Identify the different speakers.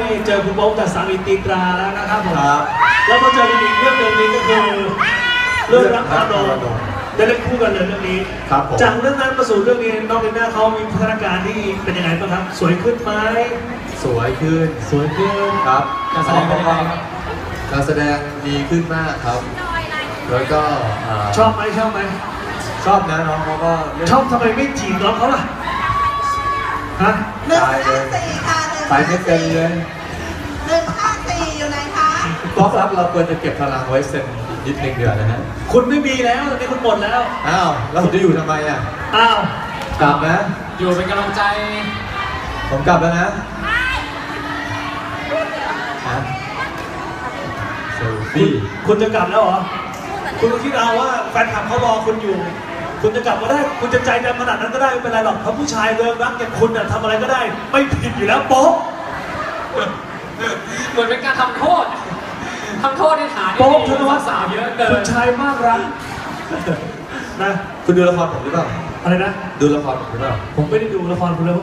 Speaker 1: นี่เจอคุณโป๊ปจากสามีตีตราแล้วนะครับผม
Speaker 2: ครับ
Speaker 1: แล้วก็เจอกันอีกเรื่องหนึ่งนี้ก็คือเรื่องรักพาโด
Speaker 2: เรื่องรักพาโด
Speaker 1: ได้เล่นคู่กันเลยเรื่องนี้
Speaker 2: ครับผม
Speaker 1: จากเรื่องนั้นมาสู่เรื่องนี้น้องลีน่าเขามีพัฒนาการที่เป็นยังไงบ้างครับ สวยขึ้นไหม
Speaker 2: สวยขึ้น
Speaker 1: สวยขึ้น
Speaker 2: ครับ
Speaker 3: การแสดงเป็นยังไงครับ
Speaker 2: การแสดงดีขึ้นมากครับ แล้วก็า
Speaker 1: ชอบไหมชอบไหม
Speaker 2: ชอบนะน้องเขาก็เล่น
Speaker 1: ชอบทำไมไม่จีบน้องเขาล่ะฮะ
Speaker 4: หนึ่ง
Speaker 2: ตายเล
Speaker 4: ห้ายสี่ค่ะหนึ่ง
Speaker 2: ไปไม่เป็นเลย
Speaker 4: หนึ่งห้าสี่อยู่ไหนคะ
Speaker 2: ป๊อกครับเราควรจะเก็บพลังไว้เซ็นนิดนึงเดือนนะฮะ
Speaker 1: คุณไม่มีแล้วตอนนี้คุณหมดแล้ว
Speaker 2: อ้าว แล้วผมจะอยู่ทำไมอะ
Speaker 1: อ้าว
Speaker 2: กลับนะ
Speaker 3: อยู่เป็นกำลังใจ
Speaker 2: ผมกลับแล้วนะฮะเซล
Speaker 1: คุณ
Speaker 2: ฟี่
Speaker 1: คุณจะกลับแล้วเหรอ คุณก็คิดเอาว่าแฟนคลับเขารอคุณอยู่ คุณจะกลับก็ได้ คุณจะใจดำขนาดนั้นก็ได้ไม่เป็นไรหรอกเพราะผู้ชายเริงรักอย่างคุณน่ะทำอะไรก็ได้ ไม่ผิดอยู่แล้วโป๊ะ
Speaker 3: เหมือนเป็นการทำโทษทำโทษในฐาน
Speaker 1: โป๊ะธ
Speaker 3: ที่
Speaker 1: น
Speaker 3: มี
Speaker 1: วัฒน์
Speaker 3: สาวเยอะเกิ
Speaker 1: คุณ
Speaker 3: น
Speaker 1: ชายมากรักนะ
Speaker 2: คุณดูละครผมหรือเปล่า
Speaker 1: อะไรนะ
Speaker 2: ดูละครผมหรือเปล่า
Speaker 1: ผมไม่ได้ดูละครคุณเลย